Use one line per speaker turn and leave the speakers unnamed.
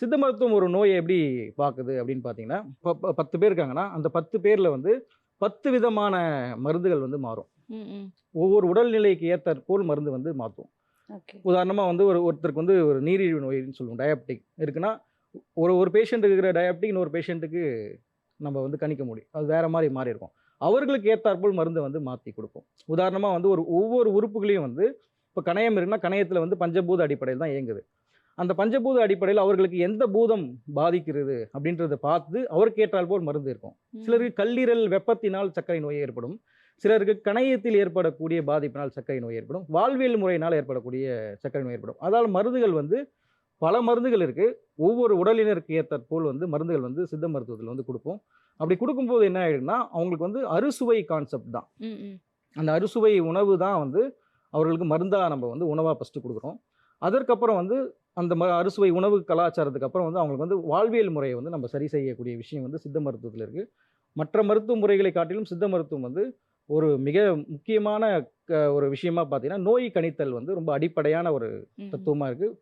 சித்த மருத்துவம் ஒரு நோயை எப்படி பார்க்குது அப்படின்னு பார்த்தீங்கன்னா இப்போ ப- பத்து பேர் இருக்காங்கன்னா அந்த பத்து பேரில் வந்து பத்து விதமான மருந்துகள் வந்து மாறும். ஒவ்வொரு உடல்நிலைக்கு ஏற்றாற்போல் மருந்து வந்து மாற்றும். உதாரணமாக வந்து ஒரு ஒருத்தருக்கு வந்து ஒரு நீரிழிவு நோயின்னு சொல்லுவோம் டயபெட்டிக் இருக்குன்னா ஒரு ஒரு பேஷண்ட்டுக்கு இருக்கிற டயபெட்டிக் இன்னொரு பேஷண்ட்டுக்கு நம்ம வந்து கணிக்க முடியும். அது வேற மாதிரி மாறி இருக்கும். அவர்களுக்கு ஏற்றாற்போல் மருந்தை வந்து மாற்றி கொடுப்போம் உதாரணமாக வந்து ஒரு ஒவ்வொரு உறுப்புகளையும் வந்து இப்போ கணையம் இருக்குன்னா கணையத்தில் வந்து பஞ்சபூத அடிப்படையில் தான் இயங்குது. அந்த பஞ்சபூத அடிப்படையில் அவர்களுக்கு எந்த பூதம் பாதிக்கிறது அப்படின்றத பார்த்து அவருக்கு ஏற்றாற்போல் மருந்து இருக்கும். சிலருக்கு கல்லீரல் வெப்பத்தினால் சர்க்கரை நோய் ஏற்படும். சிலருக்கு கணையத்தில் ஏற்படக்கூடிய பாதிப்பினால் சர்க்கரை நோய் ஏற்படும். வாழ்வியல் முறையினால் ஏற்படக்கூடிய சர்க்கரை நோய் ஏற்படும். அதால் மருந்துகள் வந்து பல மருந்துகள் இருக்குது ஒவ்வொரு உடலினருக்கு ஏற்றற்போல் வந்து மருந்துகள் வந்து சித்த மருத்துவத்தில் வந்து கொடுப்போம். அப்படி கொடுக்கும்போது என்ன ஆயிடும்னா அவங்களுக்கு வந்து அறுசுவை கான்செப்ட் தான். அந்த அறுசுவை உணவு தான் வந்து அவர்களுக்கு மருந்தாக நம்ம வந்து உணவாக ஃபஸ்ட்டு கொடுக்குறோம். அதற்கப்புறம் வந்து அந்த ம அறுசுவை உணவு கலாச்சாரத்துக்கு அப்புறம் வந்து அவங்களுக்கு வந்து வாழ்வியல் முறையை வந்து நம்ம சரி செய்யக்கூடிய விஷயம் வந்து சித்த மருத்துவத்தில் இருக்குது மற்ற மருத்துவ முறைகளை காட்டிலும் சித்த மருத்துவம் வந்து ஒரு மிக முக்கியமான க- ஒரு விஷயமா பார்த்தீங்கன்னா நோய் கணித்தல் வந்து ரொம்ப அடிப்படையான ஒரு. தத்துவமாக இருக்குது